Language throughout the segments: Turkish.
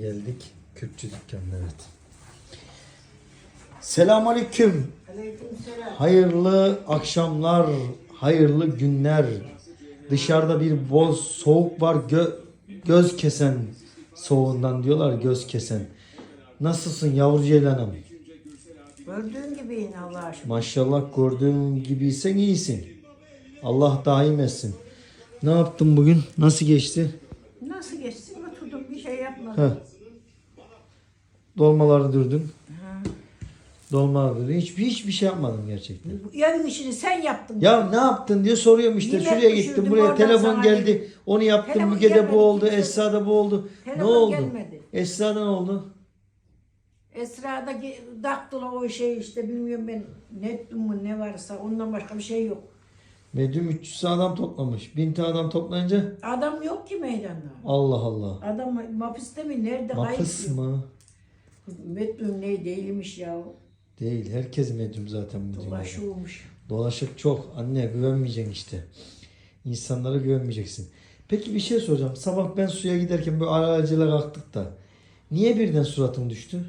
Geldik Kürtçü dükkanına evet. Selamünaleyküm. Aleykümselam. Hayırlı akşamlar, hayırlı günler. Dışarıda bir boz soğuk var gö- göz kesen soğuğundan diyorlar göz kesen. Nasılsın yavru ceylanım? Gördüğün gibi yine Allah'a şükür. Maşallah gördüğüm gibiysen iyisin. Allah daim etsin. Ne yaptın bugün? Nasıl geçti? Nasıl bir Heh. Dolmaları dürdün. Dolmaları dürdün. Hiç, hiçbir şey yapmadım gerçekten. Evin işini sen yaptın. Ya ne yaptın diye soruyorum işte. Yemek Şuraya gittim buraya oradan telefon sana geldi. dedim. Onu yaptım. Telefon Müge'de gelmedi, bu oldu. kimse- Esra'da bu oldu. ne Telefon oldu? gelmedi. Esra'da ne oldu? Esra'da ge- o şey işte bilmiyorum ben ne ettim mi ne varsa ondan başka bir şey yok. Medyum 300 adam toplamış. 1000 tane adam toplayınca Adam yok ki meydanda. Allah Allah. Adam mapiste mi nerede Mapıs kayıp? mı? Metrum ne değilmiş ya. Değil. Herkes medyum zaten bu dünyada. Dolaşıyormuş. Dolaşık çok. Anne güvenmeyeceksin işte. İnsanlara güvenmeyeceksin. Peki bir şey soracağım. Sabah ben suya giderken böyle aracıyla kalktık da. Niye birden suratın düştü?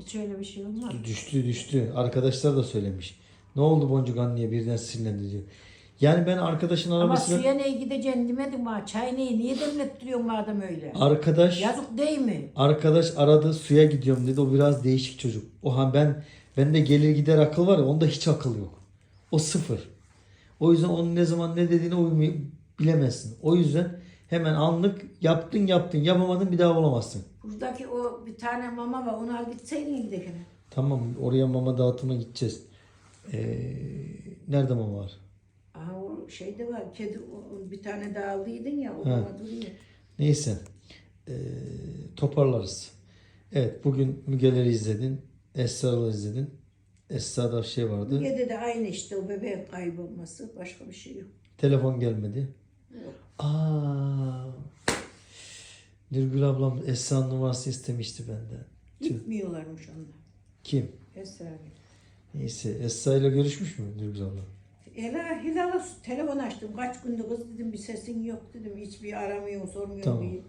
Hiç öyle bir şey olmaz. Düştü düştü. Arkadaşlar da söylemiş. Ne oldu Boncuk anneye birden sinirlendi diyor. Yani ben arkadaşın Ama arabasıyla... suya neye gideceksin demedim ha. Çay neyi niye demlettiriyorsun madem öyle? Arkadaş Yazık değil mi? arkadaş aradı suya gidiyorum dedi. O biraz değişik çocuk. O han ben bende gelir gider akıl var ya onda hiç akıl yok. O sıfır. O yüzden onun ne zaman ne dediğini uymayı bilemezsin. O yüzden hemen anlık yaptın yaptın yapamadın bir daha olamazsın. Buradaki o bir tane mama var onu al gitseydin gidelim. Tamam oraya mama dağıtımına gideceğiz. Ee, nerede mama var? Aha o şeyde var kedi o- bir tane daha aldıydın ya o mama duruyor. Neyse. Ee, toparlarız. Evet bugün Müge'leri izledin. Esra'ları izledin. Esra'da şey vardı. Müge'de de aynı işte o bebeğin kaybolması başka bir şey yok. Telefon gelmedi. Yok. Aa. Nurgül ablam Esra'nın numarası istemişti benden. Tüh. Gitmiyorlarmış onda. Kim? Esra. Neyse Esra ile görüşmüş mü Nurgül abla? Ela Hilal'a telefon açtım. Kaç gündür kız dedim bir sesin yok dedim. Hiçbir aramıyor sormuyor Tamam. diye.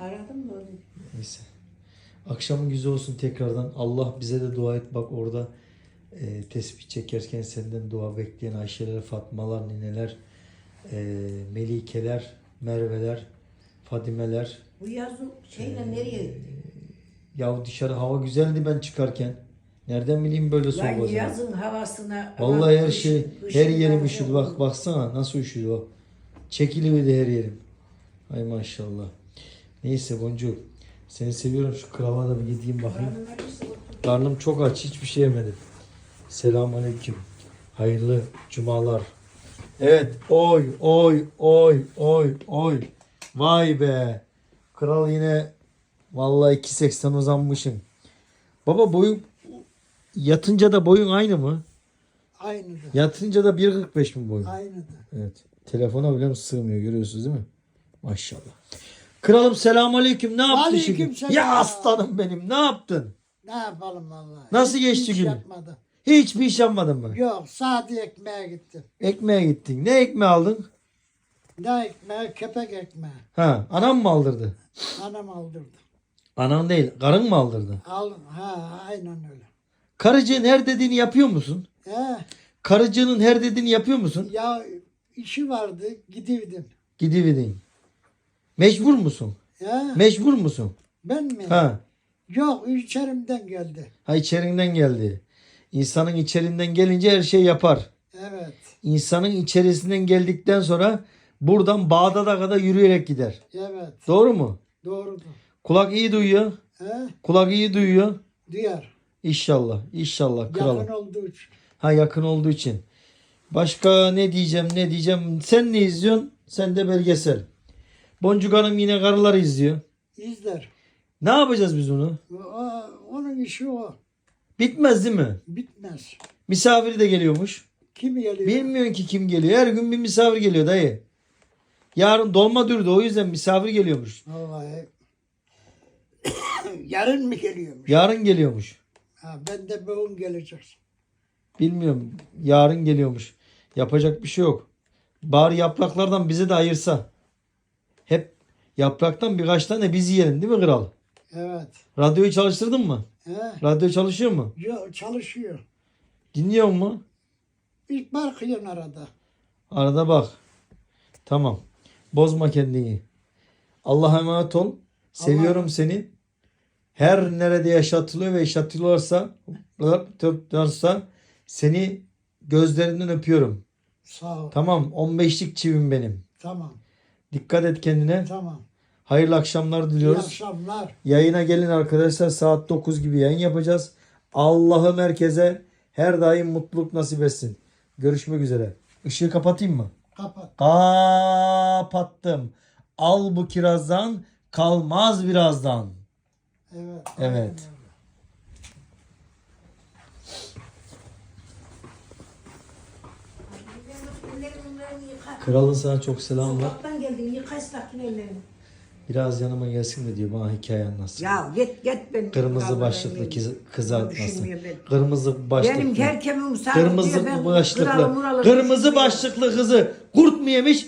Aradım da dedi. Neyse. Akşamın güzel olsun tekrardan. Allah bize de dua et. Bak orada e, tesbih çekerken senden dua bekleyen Ayşeler, Fatmalar, Nineler, e, Melikeler, Merveler, Fadimeler. Bu yazın şeyle nereye? Ya dışarı hava güzeldi ben çıkarken. Nereden bileyim böyle soğuk olacağını. yazın havasına. Vallahi her şey, her yerim üşüdü. Bak baksana nasıl üşüdü o. Çekiliverdi her yerim. Ay maşallah. Neyse Boncuk. Seni seviyorum. Şu krava da bir yediğim bakayım. Karnım çok aç. Hiçbir şey yemedim. Selamun Aleyküm. Hayırlı cumalar. Evet. Oy oy oy oy oy. Vay be. Kral yine vallahi 2.80 uzanmışım. Baba boyun yatınca da boyun aynı mı? Aynıdır. Yatınca da 1.45 mi boyun? Aynıdır. Evet. Telefona bile sığmıyor görüyorsunuz değil mi? Maşallah. Kralım selamun aleyküm. Ne yaptın Aleyküm şimdi? selam. Ya aslanım benim. Ne yaptın? Ne yapalım vallahi. Nasıl Hiç geçti iş günün? yapmadım. Hiçbir iş yapmadın mı? Yok sade ekmeğe gittim. Ekmeğe gittin. Ne ekmeği aldın? Ne ekmeği? Köpek ekmeği. Ha, anam mı aldırdı? Anam aldırdı. Anan değil, karın mı aldırdı? Al, ha aynen öyle. Karıcığın her dediğini yapıyor musun? He, Karıcığının her dediğini yapıyor musun? ya işi vardı gidiverdim. Gidividin. Mecbur musun? He, Mecbur musun? ben mi? Ha. Yok içerimden geldi. Ha içerinden geldi. İnsanın içerinden gelince her şey yapar. Evet. İnsanın içerisinden geldikten sonra buradan Bağdat'a kadar yürüyerek gider. Evet. Doğru mu? Doğrudur. Kulak iyi duyuyor. He, Kulak iyi duyuyor. duyar. İnşallah. İnşallah kralım. Yakın olduğu için. Ha yakın olduğu için. Başka ne diyeceğim ne diyeceğim. Sen ne izliyorsun? Sen de belgesel. Boncuk Hanım yine karıları izliyor. İzler. Ne yapacağız biz onu? O, onun işi o. Bitmez değil mi? Bitmez. Misafiri de geliyormuş. Kim geliyor? Bilmiyorsun ki kim geliyor. Her gün bir misafir geliyor dayı. Yarın dolma dürdü o yüzden misafir geliyormuş. Vallahi. Yarın mı geliyormuş? Yarın geliyormuş. Ha, ben de bugün gelecek. Bilmiyorum. Yarın geliyormuş. Yapacak bir şey yok. Bari yapraklardan bize de ayırsa. Hep Yapraktan birkaç tane biz yiyelim değil mi kral? Evet. Radyoyu çalıştırdın mı? He. Radyo çalışıyor mu? Yo- Çalışıyor. Dinliyor mu? Bir bakıyorsun arada. Arada bak. Tamam. Bozma kendini. Allah'a emanet ol. Seviyorum seni. Her nerede yaşatılıyor ve yaşatılıyorsa seni gözlerinden öpüyorum. Sağ ol. Tamam. 15'lik çivim benim. Tamam. Dikkat et kendine. Tamam. Hayırlı akşamlar İyi diliyoruz. akşamlar. Yayına gelin arkadaşlar. Saat 9 gibi yayın yapacağız. Allah'ım herkese her daim mutluluk nasip etsin. Görüşmek üzere. Işığı kapatayım mı? Kapat. Kapattım. Al bu kirazdan kalmaz birazdan. Evet. Evet. Kralın sana çok selam var. Sokaktan geldin yıka ıslattın ellerini. Biraz yanıma gelsin de diyor bana hikaye anlatsın. Ya git git ben. Kırmızı başlıklı kız, kızı ben. Kırmızı başlıklı. Benim herkemim sağ Kırmızı başlıklı. Kırmızı başlıklı kızı kurt mu yemiş?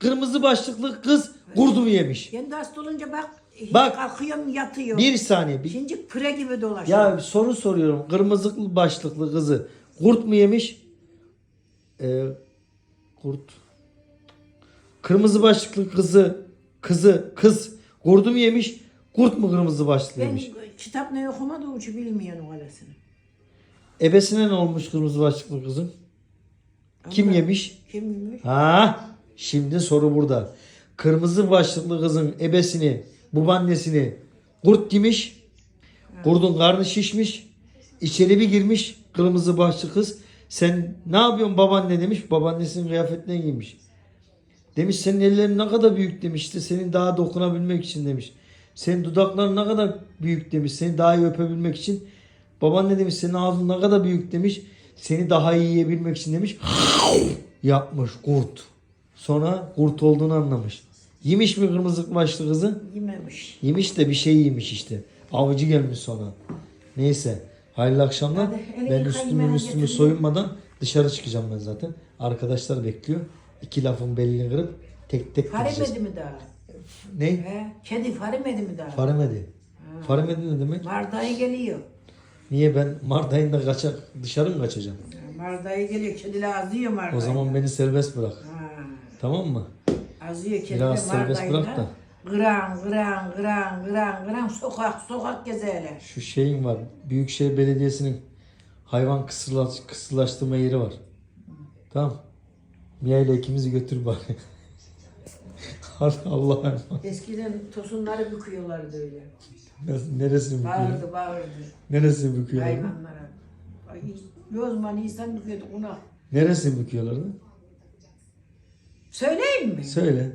Kırmızı başlıklı kız kurdu mu yemiş? Kendi hasta olunca bak. Bak. Kalkıyorum yatıyor. Bir saniye. Bir, Şimdi pire gibi dolaşıyor. ya soru soruyorum. Kırmızı başlıklı kızı kurt mu yemiş? Ee, kurt. Kırmızı başlıklı kızı kızı kız kurdu mu yemiş? Kurt mu kırmızı başlıklı ben yemiş? kitap ne okumadığı için bilmiyorum öylesini. Ebesine ne olmuş kırmızı başlıklı kızın? Kim yemiş? Kimmiş? Ha, şimdi soru burada. Kırmızı başlıklı kızın ebesini, babaannesini kurt yemiş. Kurdun karnı şişmiş. İçeri bir girmiş kırmızı başlıklı kız. Sen ne yapıyorsun babaanne demiş. Babaannesinin kıyafetine giymiş. Demiş senin ellerin ne kadar büyük demiş. İşte senin daha dokunabilmek için demiş. Senin dudakların ne kadar büyük demiş. Seni daha iyi öpebilmek için. Babaanne demiş senin ağzın ne kadar büyük demiş. Seni daha iyi yiyebilmek için demiş. Yapmış kurt. Sonra kurt olduğunu anlamış. Yemiş mi kırmızı başlı kızı? Yememiş. Yemiş de bir şey yemiş işte. Avcı gelmiş sonra. Neyse. Hayırlı akşamlar. Hadi, ben üstümü üstümü soyunmadan dışarı çıkacağım ben zaten. Arkadaşlar bekliyor. İki lafın belini kırıp tek tek. Faremedi mi daha? Ne? He? Kedi faremedi mi daha? Faremedi. Faremedi ne demek? Mardayı geliyor. Niye ben Mart ayında kaçak dışarı mı kaçacağım? Mardayı geliyor. Kediler azıyor Mardayı. O zaman beni serbest bırak. Ha. Tamam mı? Azıyor kediler Biraz serbest bırak da. Gıran gıran gıran gıran gıran sokak sokak gezerler. Şu şeyin var. Büyükşehir Belediyesi'nin hayvan kısırlaş, kısırlaştırma yeri var. Tamam. Mia ile ikimizi götür bari. Allah'a emanet. Eskiden tosunları büküyorlardı öyle. Nasıl- Neresini büküyor? Bağırdı bağırdı Neresini büküyorlar? hayvanlara. Ay, Yozma Nisan büküyordu ona. Neresini büküyorlardı? Söyleyeyim mi? Söyle.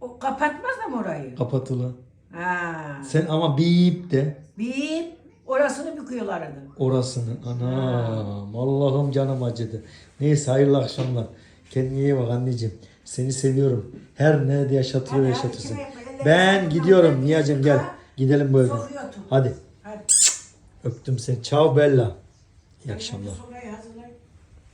O kapatmaz mı orayı? Kapatılı. Ha. Sen ama bip de Bir orasını büküyorlardı. orasını. Anam. Allah'ım canım acıdı. Neyse hayırlı akşamlar. Kendine iyi bak anneciğim. Seni seviyorum. Her nerede yaşatılıyor Hadi, hadi, yaşatırsın. ellerine Ben gidiyorum Niyacım gel. Gidelim bu evden. Hadi. Hadi. Öptüm seni. Ciao Bella. İyi akşamlar. Hazırla.